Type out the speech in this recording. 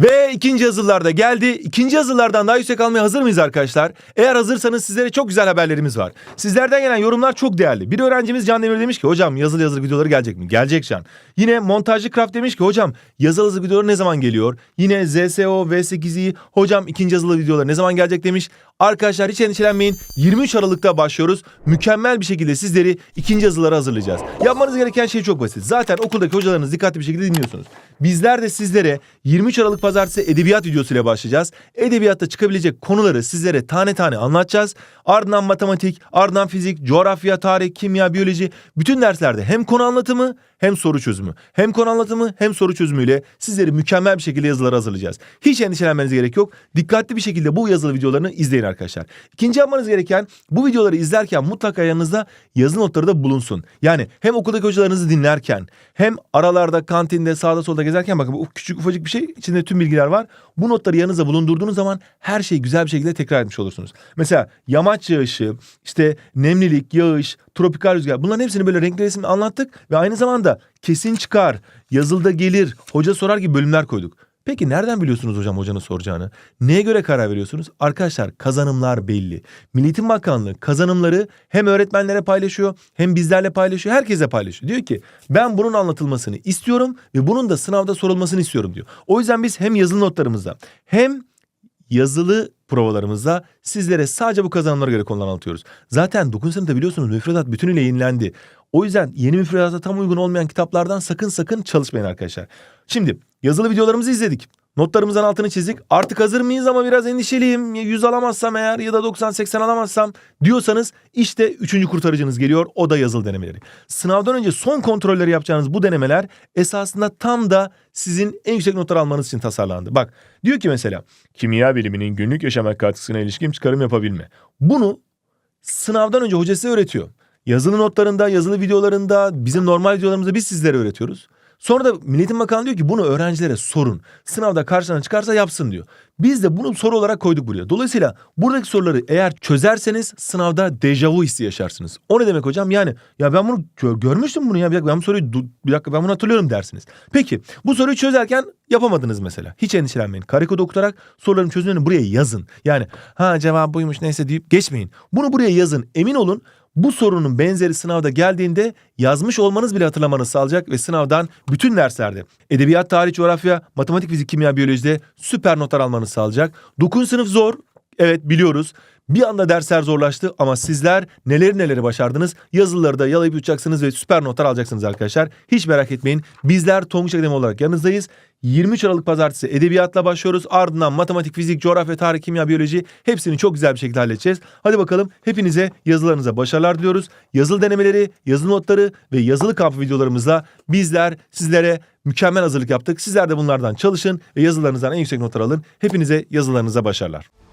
Ve ikinci yazılılarda geldi. İkinci yazılılardan daha yüksek almaya hazır mıyız arkadaşlar? Eğer hazırsanız sizlere çok güzel haberlerimiz var. Sizlerden gelen yorumlar çok değerli. Bir öğrencimiz Can Demir demiş ki hocam yazılı yazılı videoları gelecek mi? Gelecek Can. Yine montajcı craft demiş ki hocam yazılı yazılı videoları ne zaman geliyor? Yine ZSO V8i hocam ikinci yazılı videoları ne zaman gelecek demiş. Arkadaşlar hiç endişelenmeyin. 23 Aralık'ta başlıyoruz. Mükemmel bir şekilde sizleri ikinci yazıları hazırlayacağız. Yapmanız gereken şey çok basit. Zaten okuldaki hocalarınız dikkatli bir şekilde dinliyorsunuz. Bizler de sizlere 23 Aralık Pazartesi edebiyat videosuyla başlayacağız. Edebiyatta çıkabilecek konuları sizlere tane tane anlatacağız. Ardından matematik, ardından fizik, coğrafya, tarih, kimya, biyoloji bütün derslerde hem konu anlatımı hem soru çözümü. Hem konu anlatımı hem soru çözümüyle sizleri mükemmel bir şekilde yazıları hazırlayacağız. Hiç endişelenmenize gerek yok. Dikkatli bir şekilde bu yazılı videolarını izleyin arkadaşlar. İkinci yapmanız gereken bu videoları izlerken mutlaka yanınızda yazı notları da bulunsun. Yani hem okuldaki hocalarınızı dinlerken hem aralarda kantinde sağda solda gezerken bakın bu küçük ufacık bir şey içinde tüm bilgiler var. Bu notları yanınızda bulundurduğunuz zaman her şeyi güzel bir şekilde tekrar etmiş olursunuz. Mesela yamaç yağışı, işte nemlilik, yağış, tropikal rüzgar bunların hepsini böyle renkli resimle anlattık ve aynı zamanda kesin çıkar, yazılda gelir, hoca sorar gibi bölümler koyduk. Peki nereden biliyorsunuz hocam hocanın soracağını? Neye göre karar veriyorsunuz? Arkadaşlar kazanımlar belli. Milli Bakanlığı kazanımları hem öğretmenlere paylaşıyor hem bizlerle paylaşıyor. Herkese paylaşıyor. Diyor ki ben bunun anlatılmasını istiyorum ve bunun da sınavda sorulmasını istiyorum diyor. O yüzden biz hem yazılı notlarımızda hem yazılı provalarımızda sizlere sadece bu kazanımlara göre konular anlatıyoruz. Zaten 9. sınıfta biliyorsunuz müfredat bütünüyle yenilendi. O yüzden yeni müfredata tam uygun olmayan kitaplardan sakın sakın çalışmayın arkadaşlar. Şimdi yazılı videolarımızı izledik. Notlarımızın altını çizdik. Artık hazır mıyız ama biraz endişeliyim. Ya 100 alamazsam eğer ya da 90-80 alamazsam diyorsanız işte üçüncü kurtarıcınız geliyor. O da yazılı denemeleri. Sınavdan önce son kontrolleri yapacağınız bu denemeler esasında tam da sizin en yüksek notlar almanız için tasarlandı. Bak diyor ki mesela kimya biliminin günlük yaşama katkısına ilişkin çıkarım yapabilme. Bunu sınavdan önce hoca size öğretiyor. Yazılı notlarında, yazılı videolarında, bizim normal videolarımızda biz sizlere öğretiyoruz. Sonra da Milli Eğitim Bakanlığı diyor ki bunu öğrencilere sorun. Sınavda karşına çıkarsa yapsın diyor. Biz de bunu soru olarak koyduk buraya. Dolayısıyla buradaki soruları eğer çözerseniz sınavda dejavu hissi yaşarsınız. O ne demek hocam? Yani ya ben bunu gö- görmüştüm bunu ya. Bir dakika ben bu soruyu bir dakika ben bunu hatırlıyorum dersiniz. Peki bu soruyu çözerken yapamadınız mesela. Hiç endişelenmeyin. Kare kod okutarak soruların çözümlerini buraya yazın. Yani ha cevap buymuş neyse deyip geçmeyin. Bunu buraya yazın. Emin olun bu sorunun benzeri sınavda geldiğinde yazmış olmanız bile hatırlamanızı sağlayacak ve sınavdan bütün derslerde edebiyat, tarih, coğrafya, matematik, fizik, kimya, biyolojide süper notlar almanızı sağlayacak. 9. sınıf zor. Evet biliyoruz. Bir anda dersler zorlaştı ama sizler neleri neleri başardınız. Yazılıları da yalayıp yutacaksınız ve süper notlar alacaksınız arkadaşlar. Hiç merak etmeyin. Bizler Tonguç Akademi olarak yanınızdayız. 23 Aralık Pazartesi edebiyatla başlıyoruz. Ardından matematik, fizik, coğrafya, tarih, kimya, biyoloji hepsini çok güzel bir şekilde halledeceğiz. Hadi bakalım hepinize yazılarınıza başarılar diliyoruz. Yazılı denemeleri, yazılı notları ve yazılı kamp videolarımızla bizler sizlere mükemmel hazırlık yaptık. Sizler de bunlardan çalışın ve yazılarınızdan en yüksek notlar alın. Hepinize yazılarınıza başarılar.